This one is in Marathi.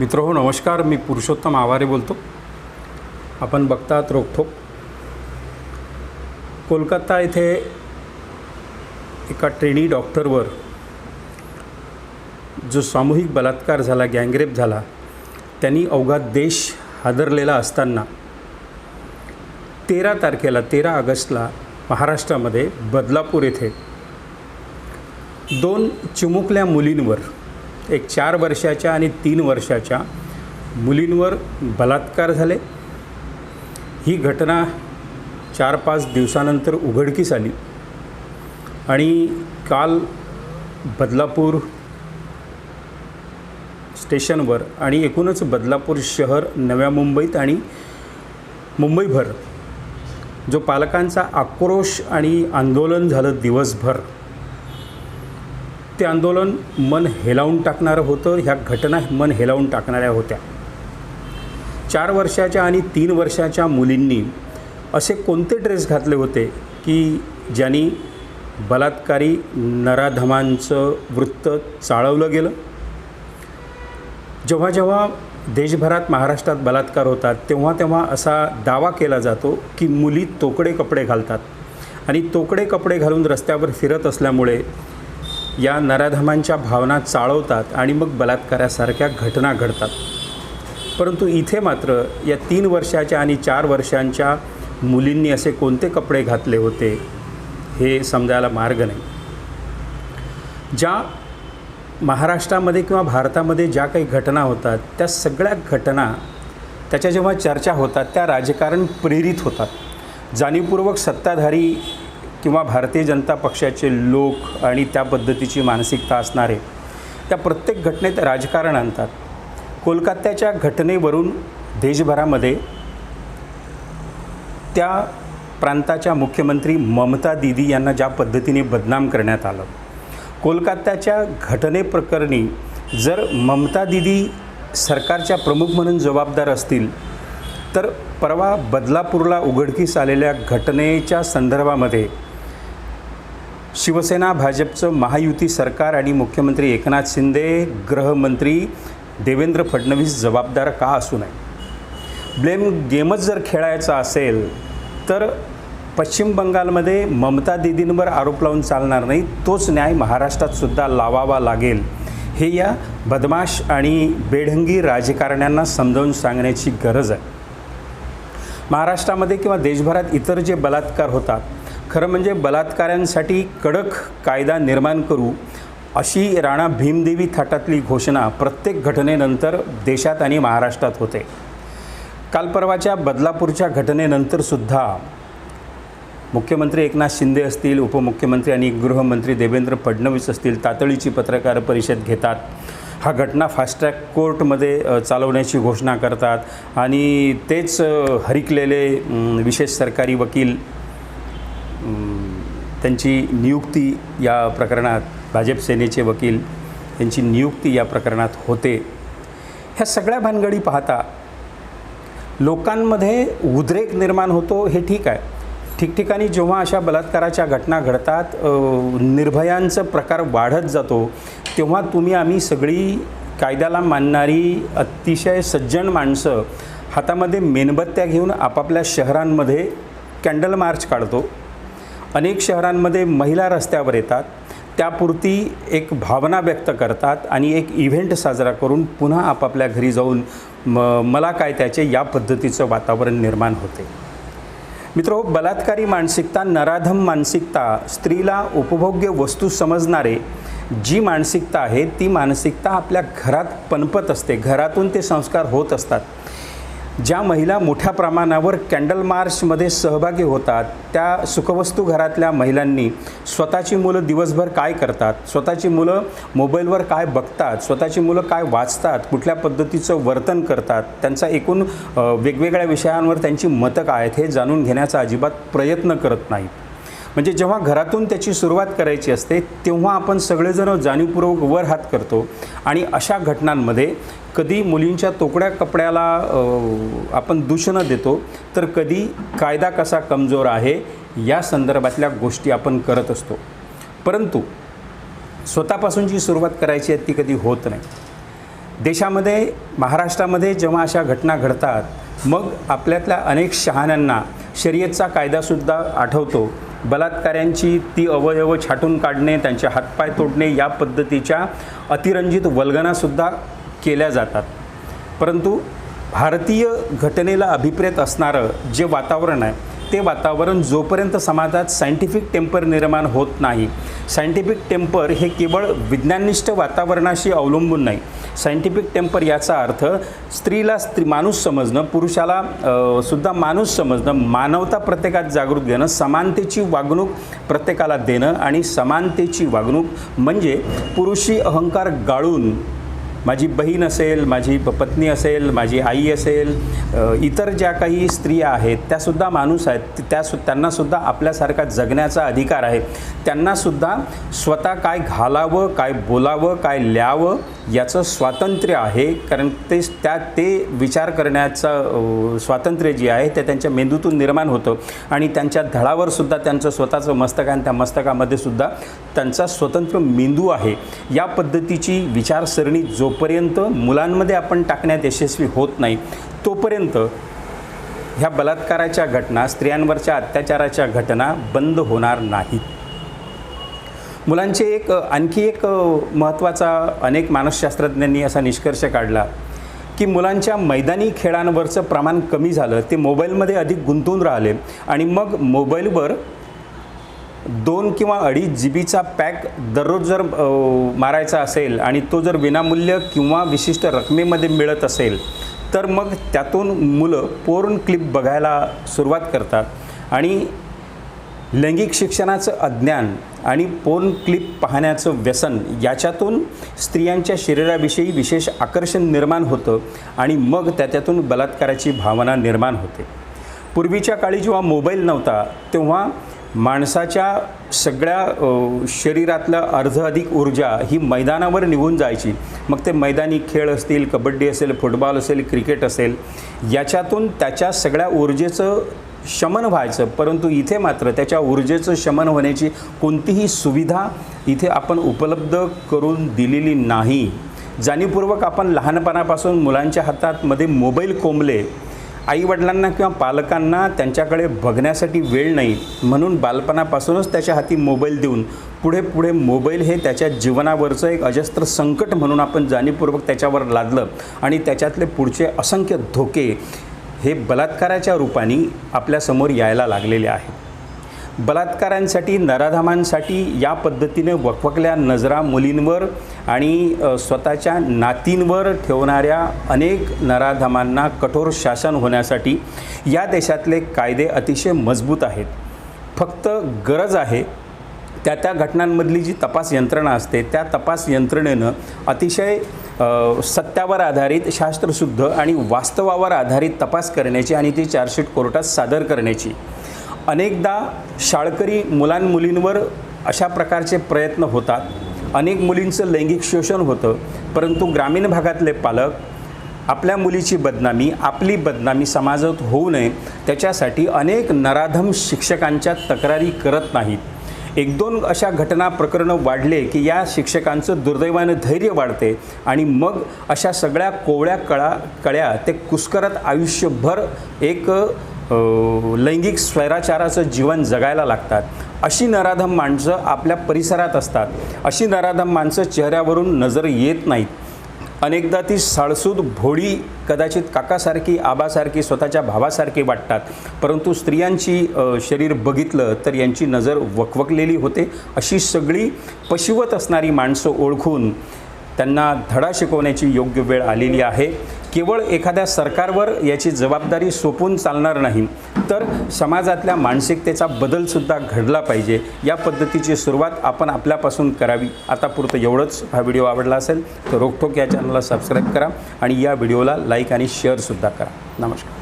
मित्र हो नमस्कार मी पुरुषोत्तम आवारे बोलतो. आपण बघतात रोखोक कोलकाता येथे एका ट्रेनी डॉक्टरवर जो सामूहिक बलात्कार झाला गँगरेप झाला त्यांनी अवघा देश हादरलेला असताना तेरा तारखेला तेरा ऑगस्टला महाराष्ट्रामध्ये बदलापूर येथे दोन चिमुकल्या मुलींवर एक चार वर्षाच्या आणि तीन वर्षाच्या मुलींवर बलात्कार झाले. ही घटना चार पाच दिवसानंतर उघडकीस आली. आणि काल बदलापूर स्टेशनवर आणि एकूणच बदलापूर शहर नव्या मुंबईत आणि मुंबईभर जो पालकांचा आक्रोश आणि आंदोलन झालं दिवसभर ते आंदोलन मन हेलावून टाकणारं होतं ह्या घटना मन हेलावून टाकणाऱ्या होत्या. चार वर्षाच्या आणि तीन वर्षाच्या मुलींनी असे कोणते ड्रेस घातले होते की ज्यांनी बलात्कारी नराधमांचं वृत्त चाळवलं गेलं? जेव्हा जेव्हा देशभरात महाराष्ट्रात बलात्कार होतात तेव्हा तेव्हा असा दावा केला जातो की मुली तोकडे कपडे घालतात. आणि तोकडे कपडे घालून रस्त्यावर फिरत असल्यामुळे या नराधमांच्या भावना चाळवतात आणि मग बलात्कारासारख्या घटना घडतात. परंतु इथे मात्र या तीन वर्षाच्या आणि चार वर्षांच्या मुलींनी असे कोणते कपडे घातले होते हे समजायला मार्ग नाही. ज्या महाराष्ट्रामध्ये किंवा भारतामध्ये ज्या काही घटना होतात त्या सगळ्या घटना त्याच्या जेव्हा चर्चा होतात त्या राजकारण प्रेरित होतात. जाणीवपूर्वक सत्ताधारी किंवा भारतीय जनता पक्षाचे लोक आणि त्या पद्धतीची मानसिकता असणारे त्या प्रत्येक घटनेत राजकारण आणतात. कोलकात्याच्या घटनेवरून देशभरामध्ये त्या प्रांताच्या मुख्यमंत्री ममता दिदी यांना ज्या पद्धतीने बदनाम करण्यात आलं. कोलकात्याच्या घटनेप्रकरणी जर ममता दिदी सरकारच्या प्रमुख म्हणून जबाबदार असतील तर परवा बदलापूरला उघडकीस आलेल्या घटनेच्या संदर्भामध्ये शिवसेना भाजपचं महायुती सरकार आणि मुख्यमंत्री एकनाथ शिंदे गृहमंत्री देवेंद्र फडणवीस जबाबदार का असू नये? ब्लेम गेमच जर खेळायचा असेल तर पश्चिम बंगालमध्ये ममता दिदींवर आरोप लावून चालणार नाही तोच न्याय महाराष्ट्रातसुद्धा लावावा लागेल. हे या बदमाश आणि बेढंगी राजकारण्यांना समजावून सांगण्याची गरज आहे. महाराष्ट्रामध्ये किंवा देशभरात इतर जे बलात्कार होतात खरं म्हणजे बलात्कारांसाठी कडक कायदा निर्माण करू अशी राणा भीमदेवी थाटातली घोषणा प्रत्येक घटनेनंतर देशात आणि महाराष्ट्रात होते. काल परवाच्या बदलापूरच्या घटनेनंतरसुद्धा मुख्यमंत्री एकनाथ शिंदे असतील उपमुख्यमंत्री आणि गृहमंत्री देवेंद्र फडणवीस असतील तातडीची पत्रकार परिषद घेतात. हा घटना फास्ट्रॅक कोर्टमध्ये चालवण्याची घोषणा करतात. आणि तेच हरिकलेले विशेष सरकारी वकील त्यांची नियुक्ती या प्रकरणात भाजप सेनेचे वकील यांची नियुक्ती या प्रकरणात होते. ह्या सगळ्या भानगडी पाहता लोकांमध्ये उद्रेक निर्माण होतो हे ठीक आहे. ठिकठिकाणी जेव्हा अशा बलात्काराच्या घटना घडतात निर्भयांचं प्रकार वाढत जातो तेव्हा तुम्ही आम्ही सगळी कायद्याला मानणारी अतिशय सज्जन माणसं हातामध्ये मेणबत्त्या घेऊन आपापल्या शहरांमध्ये कॅन्डल मार्च काढतो. अनेक शहरांमध्ये महिला रस्त्यावर येतात. त्यापुरती एक भावना व्यक्त करतात आणि एक इव्हेंट साजरा करून पुन्हा आपापल्या घरी जाऊन म मला काय त्याचे या पद्धतीचं वातावरण निर्माण होते. मित्र बलात्कारी मानसिकता नराधम मानसिकता स्त्रीला उपभोग्य वस्तू समजणारे जी मानसिकता आहे ती मानसिकता आपल्या घरात पनपत असते. घरातून ते संस्कार होत असतात. ज्या महिला मोठ्या प्रमाणावर कॅन्डल मार्चमध्ये सहभागी होतात त्या सुखवस्तू घरातल्या महिलांनी स्वतःची मुलं दिवसभर काय करतात स्वतःची मुलं मोबाईलवर काय बघतात स्वतःची मुलं काय वाचतात कुठल्या पद्धतीचं वर्तन करतात त्यांचा एकूण वेगवेगळ्या विषयांवर त्यांची मतं काय आहेत हे जाणून घेण्याचा अजिबात प्रयत्न करत नाहीत. म्हणजे जेव्हा घरातून त्याची सुरुवात करायची असते तेव्हा आपण सगळेजण जाणीवपूर्वक वर हात करतो आणि अशा घटनांमध्ये कधी मुलींच्या तोकड्या कपड्याला आपण दूषणं देतो तर कधी कायदा कसा कमजोर आहे या संदर्भातल्या गोष्टी आपण करत असतो. परंतु स्वतःपासून जी सुरुवात करायची आहे ती कधी होत नाही. देशामध्ये महाराष्ट्रामध्ये जेव्हा अशा घटना घडतात मग आपल्यातल्या अनेक शहाण्यांना शर्यतचा कायदासुद्धा आठवतो. बलात्काऱ्यांची ती अवयव छाटून काढणे त्यांचे हातपाय तोडणे या पद्धतीच्या अतिरंजित वल्गनासुद्धा केल्या जातात. परंतु भारतीय घटनेला अभिप्रेत असणारं जे वातावरण आहे ते वातावरण जोपर्यंत समाजात सायंटिफिक टेम्पर निर्माण होत नाही सायंटिफिक टेम्पर हे केवळ विज्ञाननिष्ठ वातावरणाशी अवलंबून नाही. सायंटिफिक टेम्पर याचा अर्थ स्त्रीला स्त्री माणूस समजणं पुरुषाला सुद्धा माणूस समजणं मानवता प्रत्येकात जागृत घेणं समानतेची वागणूक प्रत्येकाला देणं आणि समानतेची वागणूक म्हणजे पुरुषी अहंकार गाळून माझी बहीण असेल माझी प- पत्नी असेल माझी आई असेल इतर ज्या काही स्त्रिया आहेत त्यासुद्धा माणूस आहेत त्या सु त्यांनासुद्धा आपल्यासारखा जगण्याचा अधिकार आहे. त्यांनासुद्धा स्वतः काय घालावं काय बोलावं काय ल्यावं याचं स्वातंत्र्य आहे. कारण ते त्या ते विचार करण्याचं स्वातंत्र्य जे आहे ते त्यांच्या मेंदूतून निर्माण होतं. आणि त्यांच्या धडावर सुद्धा त्यांचं स्वतःचं मस्तक आहे आणि त्या मस्तकामध्ये सुद्धा त्यांचा स्वतंत्र मेंदू आहे. या पद्धतीची विचारसरणी जोपर्यंत मुलांमध्ये आपण टाकण्यात यशस्वी होत नाही तोपर्यंत ह्या बलात्काराच्या घटना स्त्रियांवरच्या अत्याचाराच्या घटना बंद होणार नाहीत. मुलांचे एक आणखी एक महत्त्वाचा अनेक मानसशास्त्रज्ञांनी असा निष्कर्ष काढला की मुलांच्या मैदानी खेळांवरचं प्रमाण कमी झालं ते मोबाईलमध्ये अधिक गुंतून राहिले आणि मग मोबाईलवर दोन किंवा अडीच जी बीचा पॅक दररोज जर मारायचा असेल आणि तो जर विनामूल्य किंवा विशिष्ट रकमेमध्ये मिळत असेल तर मग त्यातून मुलं पोर्न क्लिप बघायला सुरुवात करतात. आणि लैंगिक शिक्षणाचं अज्ञान आणि पोर्न क्लिप पाहण्याचं व्यसन याच्यातून स्त्रियांच्या शरीराविषयी विशेष आकर्षण निर्माण होतं आणि मग त्याच्यातून बलात्काराची भावना निर्माण होते. पूर्वीच्या काळी जेव्हा मोबाईल नव्हता तेव्हा माणसाच्या सगळ्या शरीरातलं अर्ध अधिक ऊर्जा ही मैदानावर निघून जायची. मग ते मैदानी खेळ असतील कबड्डी असेल फुटबॉल असेल क्रिकेट असेल याच्यातून त्याच्या सगळ्या ऊर्जेचं शमन व्हायचं. परंतु इथे मात्र त्याच्या ऊर्जेचं शमन होण्याची कोणतीही सुविधा इथे आपण उपलब्ध करून दिलेली नाही. जाणीवपूर्वक आपण लहानपणापासून मुलांच्या हातात मध्ये मोबाईल कोंबले आईवडिलांना किंवा पालकांना त्यांच्याकडे बघण्यासाठी वेळ नाही. म्हणून बालपणापासूनच त्याच्या हाती मोबाईल देऊन पुढे पुढे मोबाईल हे त्याच्या जीवनावरचं एक अजस्त्र संकट म्हणून आपण जाणीवपूर्वक त्याच्यावर लादलं आणि त्याच्यातले पुढचे असंख्य धोके हे बलात्काराच्या रूपाने आपल्यासमोर यायला लागलेले आहेत. बलात्कारांसाठी नराधामांसाठी या पद्धतीने वकवकल्या नजरा मुलींवर आणि स्वतःच्या नातींवर ठेवणाऱ्या अनेक नराधामांना कठोर शासन होण्यासाठी या देशातले कायदे अतिशय मजबूत आहेत. फक्त गरज आहे त्या त्या घटनांमधली जी तपास यंत्रणा असते त्या तपास यंत्रणेनं अतिशय सत्यावर आधारित शास्त्रशुद्ध आणि वास्तवावर आधारित तपास करण्याची आणि ती चार्जशीट कोर्टात सादर करण्याची अनेकदा शाळकरी मुलांमुलींवर अशा प्रकारचे प्रयत्न होतात. अनेक मुलींचं लैंगिक शोषण होतं परंतु ग्रामीण भागातले पालक आपल्या मुलीची बदनामी आपली बदनामी समाजात होऊ नये त्याच्यासाठी अनेक नराधम शिक्षकांच्या तक्रारी करत नाहीत. एक दोन अशा घटना प्रकरणं वाढले की या शिक्षकांचं दुर्दैवानं धैर्य वाढते आणि मग अशा सगळ्या कोवळ्या कळा कळ्या ते कुस्करत आयुष्यभर एक लैंगिक स्वैराचाराचं जीवन जगायला लागतात. अशी नराधम माणसं आपल्या परिसरात असतात. अशी नराधम माणसं चेहऱ्यावरून नजर येत नाहीत. अनेकदा ती साळसूद भोळी कदाचित काकासारखी आबासारखी स्वतःच्या भावासारखी वाटतात. परंतु स्त्रियांची शरीर बघितलं तर यांची नजर वकवकलेली होते. अशी सगळी पशिवत असणारी माणसं ओळखून त्यांना धडा शिकवण्याची योग्य वेळ आलेली आहे. केवळ एखाद्या सरकारवर याची जबाबदारी सोपून चालणार नाही तर समाजातल्या मानसिकतेचा बदलसुद्धा घडला पाहिजे. या पद्धतीची सुरुवात आपण आपल्यापासून करावी. आता पुरतं एवढंच. हा व्हिडिओ आवडला असेल तर रोकठोक या चॅनलला सबस्क्राईब करा आणि या व्हिडिओला लाईक आणि शेअरसुद्धा करा. नमस्कार.